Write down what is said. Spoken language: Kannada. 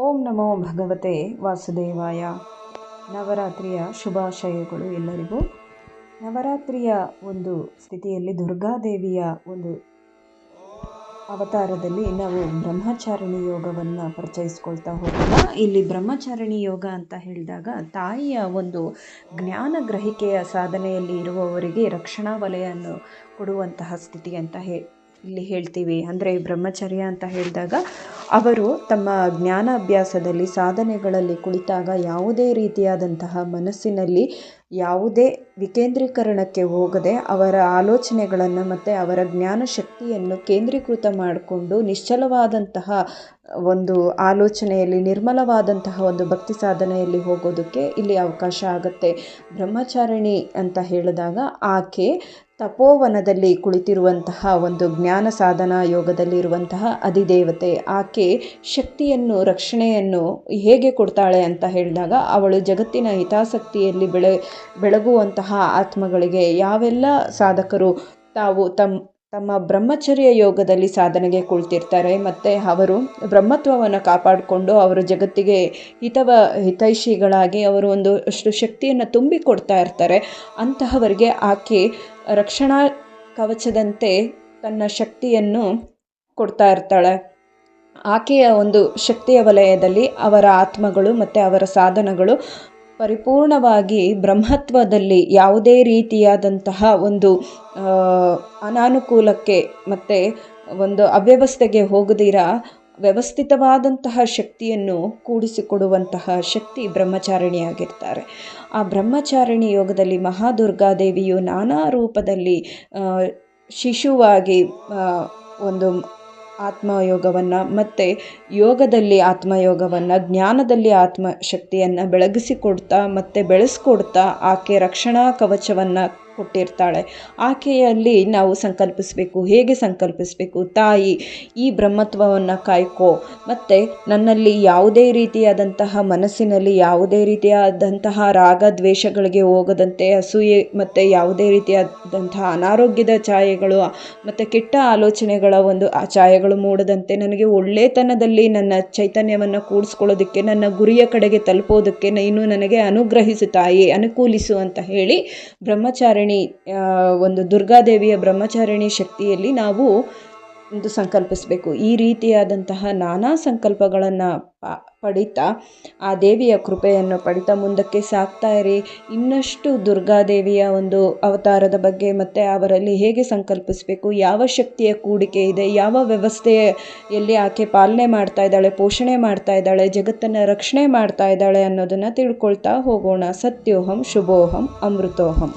ಓಂ ನಮೋ ಭಗವತೆ ವಾಸುದೇವಾಯ. ನವರಾತ್ರಿಯ ಶುಭಾಶಯಗಳು ಎಲ್ಲರಿಗೂ. ನವರಾತ್ರಿಯ ಒಂದು ಸ್ಥಿತಿಯಲ್ಲಿ ದುರ್ಗಾದೇವಿಯ ಒಂದು ಅವತಾರದಲ್ಲಿ ನಾವು ಬ್ರಹ್ಮಚಾರಿಣಿ ಯೋಗವನ್ನು ಪರಿಚಯಿಸ್ಕೊಳ್ತಾ ಹೋಗೋಣ. ಇಲ್ಲಿ ಬ್ರಹ್ಮಚಾರಿಣಿ ಯೋಗ ಅಂತ ಹೇಳಿದಾಗ ತಾಯಿಯ ಒಂದು ಜ್ಞಾನ ಗ್ರಹಿಕೆಯ ಸಾಧನೆಯಲ್ಲಿ ಇರುವವರಿಗೆ ರಕ್ಷಣಾ ವಲಯವನ್ನು ಕೊಡುವಂತಹ ಸ್ಥಿತಿ ಅಂತ ಹೇ ಇಲ್ಲಿ ಹೇಳ್ತೀವಿ. ಅಂದರೆ ಬ್ರಹ್ಮಚರ್ಯ ಅಂತ ಹೇಳಿದಾಗ ಅವರು ತಮ್ಮ ಜ್ಞಾನಾಭ್ಯಾಸದಲ್ಲಿ, ಸಾಧನೆಗಳಲ್ಲಿ ಕುಳಿತಾಗ ಯಾವುದೇ ರೀತಿಯಾದಂತಹ ಮನಸ್ಸಿನಲ್ಲಿ ಯಾವುದೇ ವಿಕೇಂದ್ರೀಕರಣಕ್ಕೆ ಹೋಗದೆ ಅವರ ಆಲೋಚನೆಗಳನ್ನು ಮತ್ತು ಅವರ ಜ್ಞಾನ ಶಕ್ತಿಯನ್ನು ಕೇಂದ್ರೀಕೃತ ಮಾಡಿಕೊಂಡು ನಿಶ್ಚಲವಾದಂತಹ ಒಂದು ಆಲೋಚನೆಯಲ್ಲಿ, ನಿರ್ಮಲವಾದಂತಹ ಒಂದು ಭಕ್ತಿ ಸಾಧನೆಯಲ್ಲಿ ಹೋಗೋದಕ್ಕೆ ಇಲ್ಲಿ ಅವಕಾಶ ಆಗುತ್ತೆ. ಬ್ರಹ್ಮಚಾರಿಣಿ ಅಂತ ಹೇಳಿದಾಗ ಆಕೆ ತಪೋವನದಲ್ಲಿ ಕುಳಿತಿರುವಂತಹ ಒಂದು ಜ್ಞಾನ ಸಾಧನಾ ಯೋಗದಲ್ಲಿರುವಂತಹ ಅಧಿದೇವತೆ, ಆಕೆ ಶಕ್ತಿಯನ್ನು, ರಕ್ಷಣೆಯನ್ನು ಹೇಗೆ ಕೊಡ್ತಾಳೆ ಅಂತ ಹೇಳಿದಾಗ ಅವಳು ಜಗತ್ತಿನ ಹಿತಾಸಕ್ತಿಯಲ್ಲಿ ಬೆಳೆ, ಬೆಳಗುವಂತಹ ಆತ್ಮಗಳಿಗೆ ಯಾವೆಲ್ಲ ಸಾಧಕರು ತಾವು ತಮ್ಮ ತಮ್ಮ ಬ್ರಹ್ಮಚರ್ಯ ಯೋಗದಲ್ಲಿ ಸಾಧನೆಗೆ ಕುಳಿತಿರ್ತಾರೆ. ಮತ್ತು ಅವರು ಬ್ರಹ್ಮತ್ವವನ್ನು ಕಾಪಾಡಿಕೊಂಡು ಅವರು ಜಗತ್ತಿಗೆ ಹಿತವ, ಹಿತೈಷಿಗಳಾಗಿ ಅವರು ಒಂದು ಅಷ್ಟು ಶಕ್ತಿಯನ್ನು ತುಂಬಿಕೊಡ್ತಾ ಇರ್ತಾರೆ. ಅಂತಹವರಿಗೆ ಆಕೆ ರಕ್ಷಣಾ ಕವಚದಂತೆ ತನ್ನ ಶಕ್ತಿಯನ್ನು ಕೊಡ್ತಾ ಇರ್ತಾಳೆ. ಆಕೆಯ ಒಂದು ಶಕ್ತಿಯ ವಲಯದಲ್ಲಿ ಅವರ ಆತ್ಮಗಳು ಮತ್ತು ಅವರ ಸಾಧನಗಳು ಪರಿಪೂರ್ಣವಾಗಿ ಬ್ರಹ್ಮತ್ವದಲ್ಲಿ ಯಾವುದೇ ರೀತಿಯಾದಂತಹ ಒಂದು ಅನಾನುಕೂಲಕ್ಕೆ ಮತ್ತು ಒಂದು ಅವ್ಯವಸ್ಥೆಗೆ ಹೋಗದಿರ, ವ್ಯವಸ್ಥಿತವಾದಂತಹ ಶಕ್ತಿಯನ್ನು ಕೂಡಿಸಿಕೊಡುವಂತಹ ಶಕ್ತಿ ಬ್ರಹ್ಮಚಾರಿಣಿಯಾಗಿರ್ತಾರೆ. ಆ ಬ್ರಹ್ಮಚಾರಿಣಿ ಯೋಗದಲ್ಲಿ ಮಹಾದುರ್ಗಾದೇವಿಯು ನಾನಾ ರೂಪದಲ್ಲಿ ಶಿಶುವಾಗಿ ಒಂದು ಆತ್ಮಯೋಗವನ್ನು ಮತ್ತು ಯೋಗದಲ್ಲಿ ಆತ್ಮಯೋಗವನ್ನು ಜ್ಞಾನದಲ್ಲಿ ಆತ್ಮಶಕ್ತಿಯನ್ನು ಬೆಳಗಿಸಿಕೊಡ್ತಾ ಮತ್ತು ಬೆಳೆಸ್ಕೊಡ್ತಾ ಆಕೆ ರಕ್ಷಣಾ ಕವಚವನ್ನು ಕೊಟ್ಟಿರ್ತಾಳೆ. ಆಕೆಯಲ್ಲಿ ನಾವು ಸಂಕಲ್ಪಿಸಬೇಕು. ಹೇಗೆ ಸಂಕಲ್ಪಿಸಬೇಕು? ತಾಯಿ, ಈ ಬ್ರಹ್ಮತ್ವವನ್ನು ಕಾಯ್ಕೋ. ಮತ್ತು ನನ್ನಲ್ಲಿ ಯಾವುದೇ ರೀತಿಯಾದಂತಹ ಮನಸ್ಸಿನಲ್ಲಿ ಯಾವುದೇ ರೀತಿಯಾದಂತಹ ರಾಗ ದ್ವೇಷಗಳಿಗೆ ಹೋಗದಂತೆ ಅಸೂಯೆ ಮತ್ತು ಯಾವುದೇ ರೀತಿಯಾದಂತಹ ಅನಾರೋಗ್ಯದ ಛಾಯೆಗಳು, ಮತ್ತು ಕೆಟ್ಟ ಆಲೋಚನೆಗಳ ಒಂದು ಆ ಛಾಯೆಗಳು ಮೂಡದಂತೆ ನನಗೆ ಒಳ್ಳೆತನದಲ್ಲಿ ನನ್ನ ಚೈತನ್ಯವನ್ನು ಕೂಡಿಸ್ಕೊಳ್ಳೋದಕ್ಕೆ, ನನ್ನ ಗುರಿಯ ಕಡೆಗೆ ತಲುಪೋದಕ್ಕೆ ನೀನು ನನಗೆ ಅನುಗ್ರಹಿಸು ತಾಯಿ, ಅನುಕೂಲಿಸು ಅಂತ ಹೇಳಿ ಬ್ರಹ್ಮಚಾರಿಣಿ ಒಂದು ದುರ್ಗಾದೇವಿಯ ಬ್ರಹ್ಮಚಾರಿಣಿ ಶಕ್ತಿಯಲ್ಲಿ ನಾವು ಒಂದು ಸಂಕಲ್ಪಿಸಬೇಕು. ಈ ರೀತಿಯಾದಂತಹ ನಾನಾ ಸಂಕಲ್ಪಗಳನ್ನು ಪಡಿತಾ, ಆ ದೇವಿಯ ಕೃಪೆಯನ್ನು ಪಡಿತಾ ಮುಂದಕ್ಕೆ ಸಾಕ್ತಾ ಇರಿ. ಇನ್ನಷ್ಟು ದುರ್ಗಾದೇವಿಯ ಒಂದು ಅವತಾರದ ಬಗ್ಗೆ ಮತ್ತು ಅವರಲ್ಲಿ ಹೇಗೆ ಸಂಕಲ್ಪಿಸಬೇಕು, ಯಾವ ಶಕ್ತಿಯ ಕೂಡಿಕೆ ಇದೆ, ಯಾವ ವ್ಯವಸ್ಥೆಯಲ್ಲಿ ಆಕೆ ಪಾಲನೆ ಮಾಡ್ತಾ ಇದ್ದಾಳೆ, ಪೋಷಣೆ ಮಾಡ್ತಾ ಇದ್ದಾಳೆ, ಜಗತ್ತನ್ನು ರಕ್ಷಣೆ ಮಾಡ್ತಾ ಇದ್ದಾಳೆ ಅನ್ನೋದನ್ನು ತಿಳ್ಕೊಳ್ತಾ ಹೋಗೋಣ. ಸತ್ಯೋಹಂ, ಶುಭೋಹಂ, ಅಮೃತೋಹಂ.